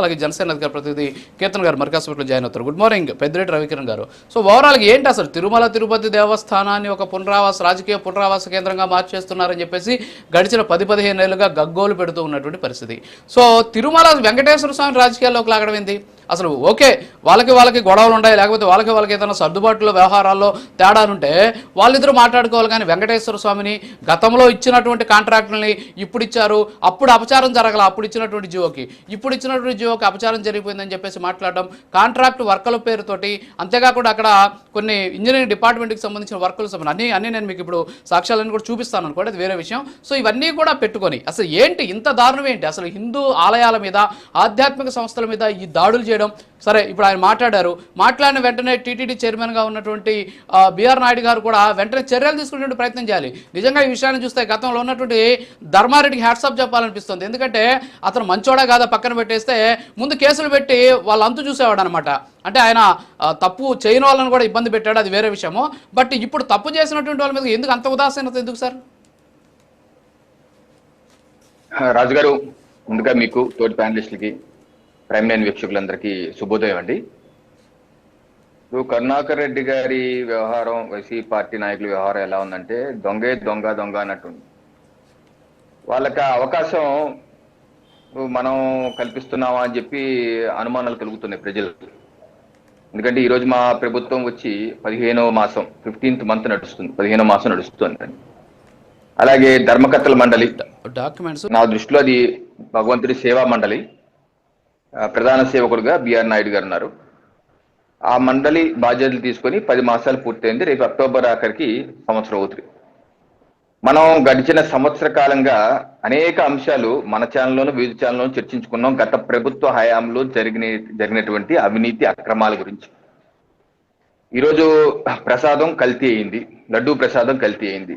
అలాగే జనసేన అధికార ప్రతినిధి కేతన్ గారు మరికాసుపట్లో జాయిన్ అవుతారు. గుడ్ మార్నింగ్ పెద్దిరెడ్డి రవికిరణ్ గారు. సో ఓవరాల్ ఏంటి అసలు తిరుమల తిరుపతి దేవస్థానాన్ని ఒక పునరావాస రాజకీయ పునరావాస కేంద్రంగా మార్చేస్తున్నారని చెప్పేసి గడిచిన పది పదిహేను ఏళ్ళుగా గగ్గోలు పెడుతూ ఉన్నటువంటి పరిస్థితి. సో తిరుమల వెంకటేశ్వర స్వామి రాజకీయాల్లోకి లాగడం ఏంది? అసలు ఓకే వాళ్ళకి వాళ్ళకి గొడవలు ఉన్నాయి లేకపోతే వాళ్ళకి వాళ్ళకి ఏదైనా సర్దుబాటులో వ్యవహారాల్లో తేడాలుంటే వాళ్ళిద్దరూ మాట్లాడుకోవాలి. కానీ వెంకటేశ్వర స్వామిని గతంలో ఇచ్చినటువంటి కాంట్రాక్టులని ఇప్పుడు ఇచ్చారు. అప్పుడు అపచారం జరగల అప్పుడు ఇచ్చినటువంటి జియోకి. ఇప్పుడు ఇచ్చినటువంటి జియోకి అపచారం జరిగిపోయిందని చెప్పేసి మాట్లాడడం కాంట్రాక్ట్ వర్కల పేరుతోటి అంతేకాకుండా అక్కడ కొన్ని ఇంజనీరింగ్ డిపార్ట్మెంట్కి సంబంధించిన వర్కులు సంబంధించి అన్ని అన్ని నేను మీకు ఇప్పుడు సాక్ష్యాలను కూడా చూపిస్తాను అనుకోండి అది వేరే విషయం. సో ఇవన్నీ కూడా పెట్టుకొని అసలు ఏంటి ఇంత దారుణం ఏంటి? అసలు హిందూ ఆలయాల మీద ఆధ్యాత్మిక సంస్థల మీద ఈ దాడులు చేయడం సరే ఇప్పుడు ఆయన మాట్లాడారు. మాట్లాడిన వెంటనే టీటీడీ చైర్మన్గా ఉన్నటువంటి బీఆర్ బిఆర్ నాయుడు గారు కూడా వెంటనే చర్యలు తీసుకునే ప్రయత్నం చేయాలి. నిజంగా ఈ విషయాన్ని చూస్తే గతంలో ఉన్నటువంటి ధర్మారెడ్డికి హ్యాట్సాప్ చెప్పాలనిపిస్తుంది. ఎందుకంటే అతను మంచోడా కాదా పక్కన పెట్టేస్తే ముందు కేసులు పెట్టి వాళ్ళ అంతు చూసేవాడు అనమాట అంటే ఆయన తప్పు చేయని వాళ్ళని కూడా ఇబ్బంది పెట్టాడు. అది వేరే విషయము. బట్ ఇప్పుడు తప్పు చేసినటువంటి వాళ్ళ మీద ఎందుకు అంత ఉదాసీనత ఎందుకు సార్? రాజుగారు ముందుగా మీకు తోటి ప్యానలిస్టులకి ప్రైమ్ లైన్ వీక్షకులందరికీ శుభోదయం అండి. ఇప్పుడు కరుణాకర్ రెడ్డి గారి వ్యవహారం వైసీపీ పార్టీ నాయకుల వ్యవహారం ఎలా ఉందంటే దొంగే దొంగ దొంగ అన్నట్టుంది. వాళ్ళకి అవకాశం మనం కల్పిస్తున్నామా అని చెప్పి అనుమానాలు కలుగుతున్నాయి ప్రజలకు. ఎందుకంటే ఈ రోజు మా ప్రభుత్వం వచ్చి పదిహేనవ మాసం ఫిఫ్టీన్త్ మంత్ నడుస్తుంది పదిహేనవ మాసం నడుస్తుంది అలాగే ధర్మకర్తల మండలి. డాక్యుమెంట్స్ నా దృష్టిలో అది భగవంతుడి సేవా మండలి. ప్రధాన సేవకుడుగా బిఆర్ నాయుడు గారు ఉన్నారు ఆ మండలి బాధ్యతలు తీసుకొని పది మాసాలు పూర్తయింది. రేపు అక్టోబర్ ఆఖరికి సంవత్సరం అవుతుంది. మనం గడిచిన సంవత్సర కాలంగా అనేక అంశాలు మన ఛానల్లోనూ వివిధ ఛానల్లోనూ చర్చించుకున్నాం. గత ప్రభుత్వ హయాంలో జరిగిన జరిగినటువంటి అవినీతి అక్రమాల గురించి. ఈరోజు ప్రసాదం కల్తీ అయింది. లడ్డూ ప్రసాదం కల్తీ అయింది.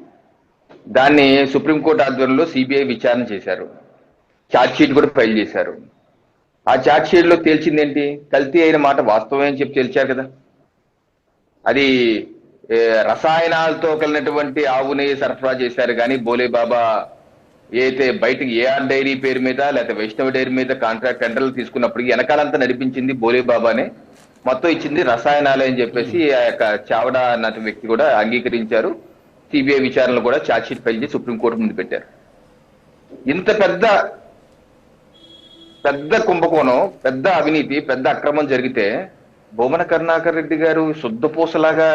దాన్ని సుప్రీంకోర్టు ఆధ్వర్యంలో సిబిఐ విచారణ చేశారు. ఛార్జ్ షీట్ కూడా ఫైల్ చేశారు. ఆ ఛార్జ్ షీట్లో తేల్చింది ఏంటి కల్తీ అయిన మాట వాస్తవమే అని చెప్పి తేల్చారు కదా. అది రసాయనాలతో కలిగినటువంటి ఆవు నెయ్యి సరఫరా చేశారు కానీ బోలే బాబా ఏదైతే బయటకి ఏఆర్ డైరీ పేరు మీద లేకపోతే వైష్ణవ డైరీ మీద కాంట్రాక్ట్ టెండర్లు తీసుకున్నప్పటికీ వెనకాలంతా నడిపించింది బోలే బాబానే. మొత్తం ఇచ్చింది రసాయనాలే అని చెప్పేసి ఆ యొక్క చావడ అన్న వ్యక్తి కూడా అంగీకరించారు. సిబిఐ విచారణలో కూడా ఛార్జ్ షీట్ ఫైల్ చేసి సుప్రీంకోర్టు ముందు పెట్టారు. ఇంత పెద్ద పెద్ద కుంభకోణం పెద్ద అవినీతి పెద్ద అక్రమం జరిగితే బొమ్మన కరుణాకర్ రెడ్డి గారు శుద్ధపూసలాగా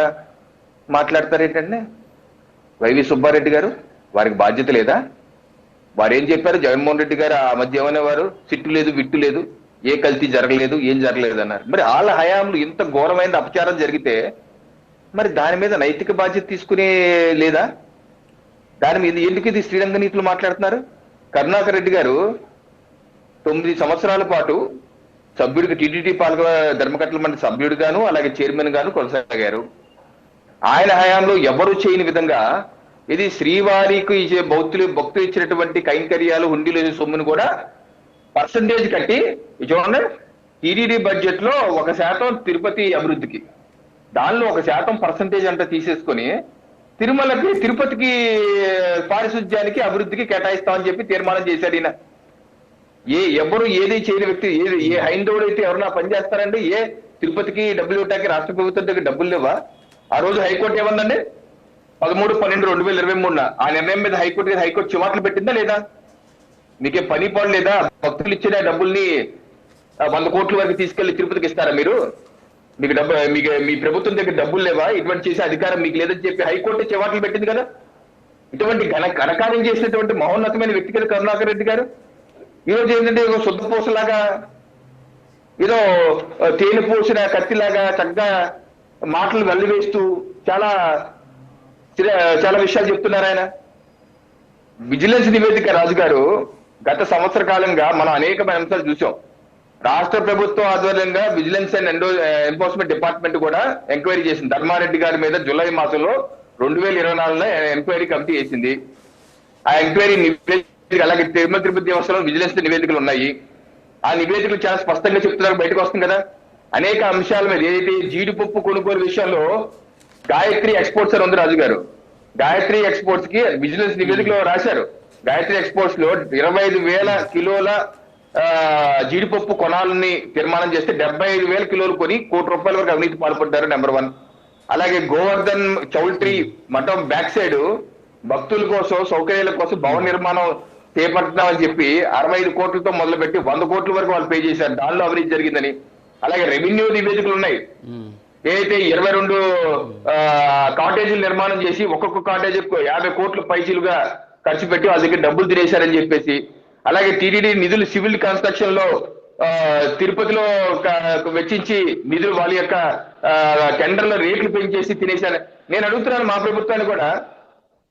మాట్లాడతారేంటండి? వైవి సుబ్బారెడ్డి గారు వారికి బాధ్యత లేదా? వారు ఏం చెప్పారు? జగన్మోహన్ రెడ్డి గారు ఆ మధ్య ఏమనేవారు సిట్టు లేదు విట్టు లేదు ఏ కల్తీ జరగలేదు ఏం జరగలేదు అన్నారు. మరి వాళ్ళ హయాంలో ఇంత ఘోరమైన అపచారం జరిగితే మరి దాని మీద నైతిక బాధ్యత తీసుకునే లేదా? దాని మీద ఎందుకు ఇది శ్రీరంగ నీతులు మాట్లాడుతున్నారు? కరుణాకర్ రెడ్డి గారు తొమ్మిది సంవత్సరాల పాటు సభ్యుడికి టీటీడీ పాల్గొ ధర్మకట్ల మండలి సభ్యుడిగాను అలాగే చైర్మన్ గాను కొనసాగారు. ఆయన హయాంలో ఎవరు చేయని విధంగా ఇది శ్రీవారికి ఇచ్చే భక్తులు భక్తులు ఇచ్చినటువంటి కైంకర్యాలు హుండీలు సొమ్మును కూడా పర్సంటేజ్ కట్టి చూడండి టీడీడీ బడ్జెట్లో ఒక శాతం తిరుపతి అభివృద్ధికి. దానిలో ఒక శాతం పర్సంటేజ్ అంతా తీసేసుకొని తిరుమలకి తిరుపతికి పారిశుద్ధ్యానికి అభివృద్ధికి కేటాయిస్తామని చెప్పి తీర్మానం చేశాడు ఈయన. ఏ ఎవరు ఏది చేయని వ్యక్తి ఏది ఏ హైందవుడు అయితే ఎవరన్నా పనిచేస్తారండి ఏ తిరుపతికి డబ్బులు ఇవ్వటానికి రాష్ట్ర ప్రభుత్వం దగ్గర డబ్బులు లేవా? ఆ రోజు హైకోర్టు ఏమందండి? పదమూడు పన్నెండు రెండు వేల ఇరవై మూడున ఆ నిర్ణయం మీద హైకోర్టు హైకోర్టు చివాట్లు పెట్టిందా లేదా? మీకే పని పాడు లేదా? భక్తులు ఇచ్చిన డబ్బుల్ని వంద కోట్ల వరకు తీసుకెళ్ళి తిరుపతికి ఇస్తారా మీరు? మీకు డబ్బు మీకు మీ ప్రభుత్వం దగ్గర డబ్బులు లేవా? ఇటువంటి చేసే అధికారం మీకు లేదని చెప్పి హైకోర్టు చివాట్లు పెట్టింది కదా? ఇటువంటి ఘన ఘనకార్యం చేసినటువంటి మహోన్నతమైన వ్యక్తి కదా కరుణాకర్ రెడ్డి గారు. ఈ రోజు ఏంటంటే ఏదో శుద్ధ పూసలాగా ఏదో తేనె పూసిన కత్తిలాగా చక్కగా మాటలు వెల్లివేస్తూ చాలా చాలా విషయాలు చెప్తున్నారు ఆయన. విజిలెన్స్ నివేదిక రాజు గారు గత సంవత్సర కాలంగా మనం అనేకమైన అంశాలు చూసాం. రాష్ట్ర ప్రభుత్వం ఆధ్వర్యంగా విజిలెన్స్ అండ్ ఎండో ఎన్ఫోర్స్మెంట్ డిపార్ట్మెంట్ కూడా ఎంక్వైరీ చేసింది. ధర్మారెడ్డి గారి మీద జూలై మాసంలో రెండు వేల ఇరవై నాలుగులో ఎంక్వైరీ కమిటీ వేసింది. ఆ ఎంక్వైరీ నివేదిక అలాగే తిరుమల తిరుపతి దేవస్థానం విజిలెన్స్ నివేదికలు ఉన్నాయి. ఆ నివేదికలు చాలా స్పష్టంగా చెప్తున్నారు బయటకు వస్తుంది కదా. అనేక అంశాల మీద ఏదైతే జీడిపప్పు కొనుగోలు విషయంలో గాయత్రి ఎక్స్పోర్ట్స్ అని ఉంది రాజు గారు గాయత్రి ఎక్స్పోర్ట్స్కి విజిలెన్స్ నివేదికలో రాశారు. గాయత్రి ఎక్స్పోర్ట్స్లో ఇరవై ఐదు వేల కిలోల జీడిపప్పు కొనాలని తీర్మానం చేస్తే డెబ్బై ఐదు వేల కిలోలు కొని కోటి రూపాయల వరకు అవినీతి పాల్పడ్డారు నెంబర్ వన్. అలాగే గోవర్ధన్ చౌల్ట్రీ మఠం బ్యాక్ సైడ్ భక్తుల కోసం సౌకర్యాల కోసం భవన నిర్మాణం చేపడుతున్నామని చెప్పి అరవై ఐదు కోట్లతో మొదలుపెట్టి వంద కోట్ల వరకు వాళ్ళు పే చేశారు. దానిలో అవినీతి జరిగిందని. అలాగే రెవెన్యూ నివేదికలు ఉన్నాయి. ఏదైతే ఇరవై రెండు కాటేజీలు నిర్మాణం చేసి ఒక్కొక్క కాటేజీ యాభై కోట్ల పైసలుగా ఖర్చు పెట్టి వాళ్ళ దగ్గర డబ్బులు తినేశారని చెప్పేసి అలాగే టీటీడీ నిధులు సివిల్ కన్స్ట్రక్షన్లో తిరుపతిలో వెచ్చించి నిధులు వాళ్ళ యొక్క టెండర్ల రేట్లు పెంచేసి తినేశారు. నేను అడుగుతున్నాను మా ప్రభుత్వాన్ని కూడా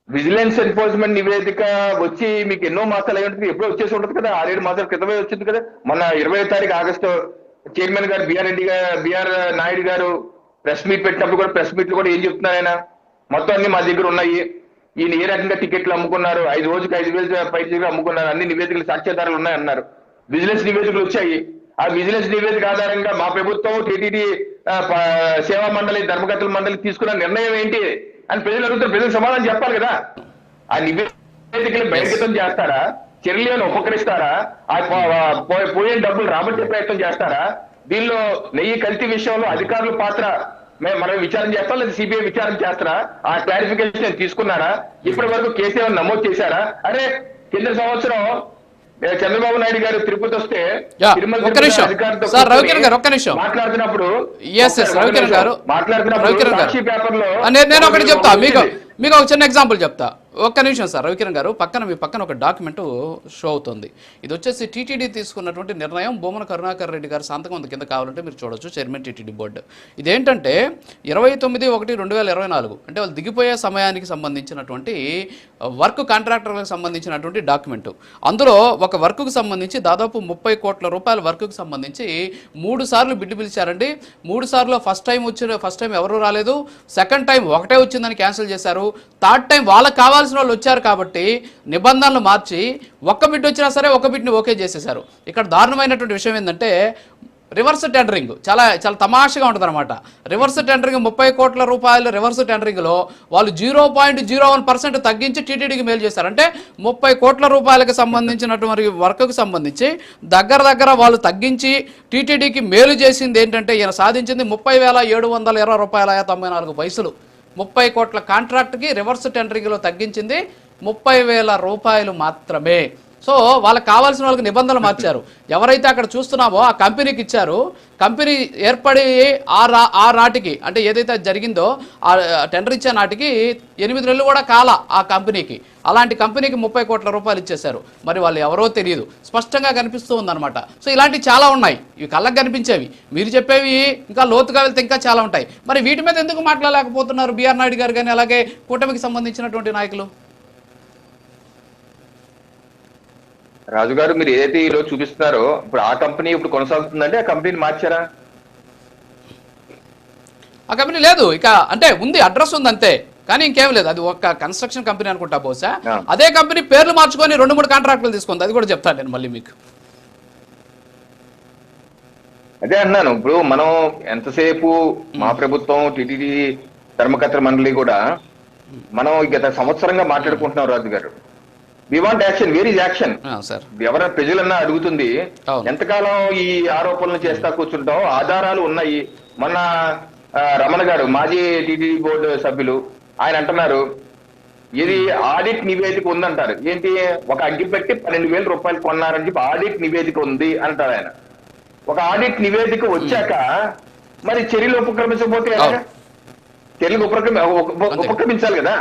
విజిలెన్స్ ఎన్ఫోర్స్మెంట్ నివేదిక వచ్చి మీకు ఎన్నో మాసాలు అయి ఉంటుంది. ఎప్పుడో వచ్చేసి ఉంటుంది కదా. ఆరేడు మాసాల క్రితమే వచ్చింది కదా. మొన్న ఇరవై తారీఖు ఆగస్టు చైర్మన్ గారు బిఆర్ రెడ్డి గారు బిఆర్ నాయుడు గారు ప్రెస్ మీట్ పెట్టినప్పుడు కూడా ప్రెస్ మీట్లు కూడా ఏం చెప్తున్నారు ఆయన? మొత్తం అన్ని మా దగ్గర ఉన్నాయి. ఈయన ఏ రకంగా టికెట్లు అమ్ముకున్నారు? ఐదు రోజుకి ఐదు వేలు పైసలు అమ్ముకున్నారు. అన్ని నివేదికలు సాక్ష్యాధారాలు ఉన్నాయి అన్నారు. విజిలెన్స్ నివేదికలు వచ్చాయి. ఆ విజిలెన్స్ నివేదిక ఆధారంగా మా ప్రభుత్వం టీటీడీ సేవా మండలి ధర్మకర్తల మండలి తీసుకున్న నిర్ణయం ఏంటి? అని ప్రజలు అడుగుతారు. ప్రజలకు సమాధానం చెప్పాలి కదా. ఆ నివేదికలు బహిర్గతం చేస్తారా? చర్యలను ఉపకరిస్తారా? ఆ పోయిన డబ్బులు రాబట్టే ప్రయత్నం చేస్తారా? దీనిలో నెయ్యి కల్తీ విషయంలో అధికారుల పాత్ర మనం విచారణ చేస్తాం లేదా సిబిఐ విచారణ చేస్తారా? ఆ క్లారిఫికేషన్ తీసుకున్నారా? ఇప్పటి వరకు కేసు ఏమైనా నమోదు చేశారా? అరే కింద సంవత్సరం చంద్రబాబు నాయుడు గారు తిరుపతి వస్తే ఒక్క నిమిషం. సార్, రవికిరణ్ గారు, ఒక్క నిమిషం. మాట్లాడుతున్నప్పుడు ఎస్ ఎస్ రవికిరణ్. గారు మాట్లాడుతున్నప్పుడు రవికిరణ్ గారు నేను ఒకటి చెప్తా మీకు. మీకు ఒక చిన్న ఎగ్జాంపుల్ చెప్తా ఒక్క నిమిషం సార్ రవికిరణ్ గారు పక్కన మీ పక్కన ఒక డాక్యుమెంట్ షో అవుతుంది. ఇది వచ్చేసి టీటీడీ తీసుకున్నటువంటి నిర్ణయం. భూమన కరుణాకర్ రెడ్డి గారి సంతకం ఉంది కింద కావాలంటే మీరు చూడొచ్చు చైర్మన్ టీటీడీ బోర్డు. ఇదేంటంటే ఇరవై తొమ్మిది ఒకటి రెండు వేల ఇరవై నాలుగు అంటే వాళ్ళు దిగిపోయే సమయానికి సంబంధించినటువంటి వర్క్ కాంట్రాక్టర్లకు సంబంధించినటువంటి డాక్యుమెంట్. అందులో ఒక వర్క్కు సంబంధించి దాదాపు ముప్పై కోట్ల రూపాయల వర్క్కు సంబంధించి మూడు సార్లు బిడ్డు పిలిచారండి. మూడు సార్లు ఫస్ట్ టైం వచ్చిన ఫస్ట్ టైం ఎవరు రాలేదు. సెకండ్ టైం ఒకటే వచ్చిందని క్యాన్సిల్ చేశారు. థర్డ్ టైం వాళ్ళకి కావాలి కావాల్సిన వాళ్ళు వచ్చారు కాబట్టి నిబంధనలు మార్చి ఒక్క బిడ్ వచ్చినా సరే ఒక బిడ్ని ఓకే చేసేశారు. ఇక్కడ దారుణమైనటువంటి విషయం ఏంటంటే రివర్స్ టెండరింగ్ చాలా చాలా తమాషగా ఉంటుంది అనమాట రివర్స్ టెండరింగ్ ముప్పై కోట్ల రూపాయలు రివర్స్ టెండరింగ్లో వాళ్ళు zero point zero one percent తగ్గించి టీటీడీకి మేలు చేశారు. అంటే ముప్పై కోట్ల రూపాయలకు సంబంధించినటువంటి వర్క్కు సంబంధించి దగ్గర దగ్గర వాళ్ళు తగ్గించి టీటీడీకి మేలు చేసింది ఏంటంటే ఈయన సాధించింది ముప్పై వేల ఏడు వందల ఇరవై రూపాయల తొంభై నాలుగు పైసలు. ముప్పై కోట్ల కాంట్రాక్ట్కి రివర్స్ టెండరింగ్లో తగ్గించింది ముప్పై వేల రూపాయలు మాత్రమే. సో వాళ్ళకి కావాల్సిన వాళ్ళకి నిబంధనలు మార్చారు. ఎవరైతే అక్కడ చూస్తున్నామో ఆ కంపెనీకి ఇచ్చారు. కంపెనీ ఏర్పడి ఆ రా ఆ నాటికి అంటే ఏదైతే అది జరిగిందో ఆ టెండర్ ఇచ్చే నాటికి ఎనిమిది నెలలు కూడా కాల ఆ కంపెనీకి. అలాంటి కంపెనీకి ముప్పై కోట్ల రూపాయలు ఇచ్చేశారు. మరి వాళ్ళు ఎవరో తెలియదు. స్పష్టంగా కనిపిస్తూ ఉందన్నమాట. సో ఇలాంటివి చాలా ఉన్నాయి. ఇవి కళ్ళకు కనిపించేవి. మీరు చెప్పేవి ఇంకా లోతుగా వెళ్తే ఇంకా చాలా ఉంటాయి. మరి వీటి మీద ఎందుకు మాట్లాడలేకపోతున్నారు? బీఆర్ నాయుడు గారు కానీ అలాగే కూటమికి సంబంధించినటువంటి నాయకులు? రాజు గారు మీరు ఏదైతే ఈ రోజు చూపిస్తున్నారో ఇప్పుడు ఆ కంపెనీ ఇప్పుడు కొనసాగుతుందంటే ఆ కంపెనీని మార్చారా? ఆ కంపెనీ లేదు. ఇక అంటే ఉంది అడ్రస్ ఉంది అంతే. కానీ ఇంకేం లేదు. అది ఒక కన్స్ట్రక్షన్ కంపెనీ అనుకుంటా బహుశా. అదే కంపెనీ పేర్లు మార్చుకొని రెండు మూడు కాంట్రాక్టులు తీసుకుంది. అది కూడా చెప్తాను నేను మళ్ళీ మీకు. అదే అన్నాను. ఇప్పుడు మనం ఎంతసేపు మా ప్రభుత్వం టిటిడి ధర్మకర్తల మండలి కూడా మనం గత సంవత్సరంగా మాట్లాడుకుంటున్నాం రాజు గారు we want action where is action ఎవరైనా ప్రజలన్నా అడుగుతుంది. ఎంతకాలం ఈ ఆరోపణలు చేస్తా కూర్చుంటాం ఆధారాలు ఉన్నాయి. మొన్న ఆ, రమణ గారు మాజీ టీటీడీ బోర్డు సభ్యులు ఆయన అంటున్నారు ఇది ఆడిట్ నివేదిక ఉందంటారు. ఏంటి? ఒక అగ్గి పెట్టి పన్నెండు వేల రూపాయలు కొన్నారని చెప్పి ఆడిట్ నివేదిక ఉంది అంటారు ఆయన. ఒక ఆడిట్ నివేదిక వచ్చాక మరి చర్యలు ఉపక్రమించకపోతే. చర్యలు ఉపక్రమి. ఉపక్రమించాలి కదా.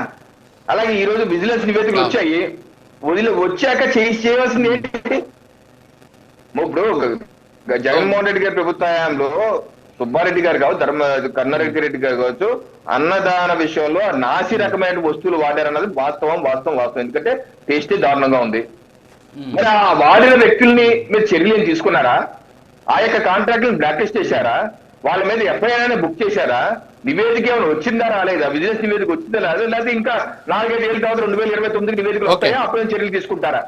అలాగే ఈ రోజు విజిలెన్స్ నివేదికలు. వచ్చాయి. వదిలి వచ్చాక చేసి చేయవలసింది ఏంటి? ఇప్పుడు జగన్మోహన్ రెడ్డి గారి ప్రభుత్వ హయాంలో సుబ్బారెడ్డి గారు కావచ్చు ధర్మ కన్నారెడ్డి రెడ్డి గారు కావచ్చు అన్నదాన విషయంలో నాసి రకమైన వస్తువులు వాడారన్నది వాస్తవం వాస్తవం వాస్తవం. ఎందుకంటే టేస్టే దారుణంగా ఉంది. మరి ఆ వాడిన వ్యక్తుల్ని మీరు చర్యలు తీసుకున్నారా? ఆ యొక్క కాంట్రాక్ట్ బ్లాక్ లిస్ట్ చేశారా? వాళ్ళ మీద ఎఫ్ఐఆర్ బుక్ చేశారా? నివేదిక ఏమైనా వచ్చిందా రాలేదా బిజినెస్ నివేదిక వచ్చిందా లేదా లేకపోతే ఇంకా నాలుగైదు ఏళ్ళ తర్వాత రెండు వేల ఇరవై తొమ్మిది నివేదికలు. వస్తాయా అప్పుడు చర్యలు తీసుకుంటారా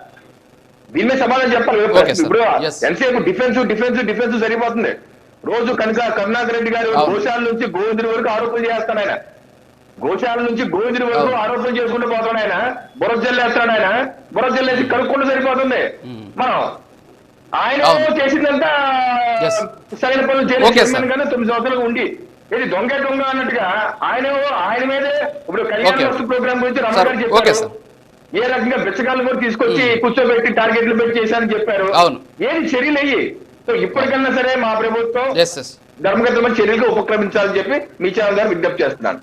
దీని సమాధానం చెప్పాలి. ఇప్పుడు. ఎంతసేపు డిఫెన్స్ డిఫెన్స్ డిఫెన్స్ సరిపోతుంది రోజు కనుక కరుణాకర్ రెడ్డి గారు. గోశాల నుంచి గోవిందుడి వరకు ఆరోపణలు చేస్తాడు ఆయన గోశాల నుంచి గోవిందుడి వరకు. ఆరోపణలు చేసుకుంటూ పోతాడు ఆయన బురద జల్లేస్తాడు ఆయన బురద జల్లేసి కలుపుకుంటూ సరిపోతుంది మనం ఆయన. చేసిందంతా. సరైన పనులు చేయలేదు తొమ్మిది సంవత్సరాలు ఉండి ఇది దొంగ దొంగ అన్నట్టుగా ఆయన ఆయన మీదే ఇప్పుడు కళ్యాణ. వస్తు ప్రోగ్రామ్ గురించి రమణ చెప్పారు. ఏ రకంగా బిచ్చగాళ్ళు కూడా తీసుకొచ్చి కూర్చోబెట్టి టార్గెట్లు పెట్టి చేశారని చెప్పారు. ఏది చర్యలు అయ్యి? సో ఇప్పటికన్నా సరే మా ప్రభుత్వం ధర్మగతమైన చర్యలకు ఉపక్రమించాలని చెప్పి మీ ఛానల్ గారు విజ్ఞప్తి చేస్తున్నాను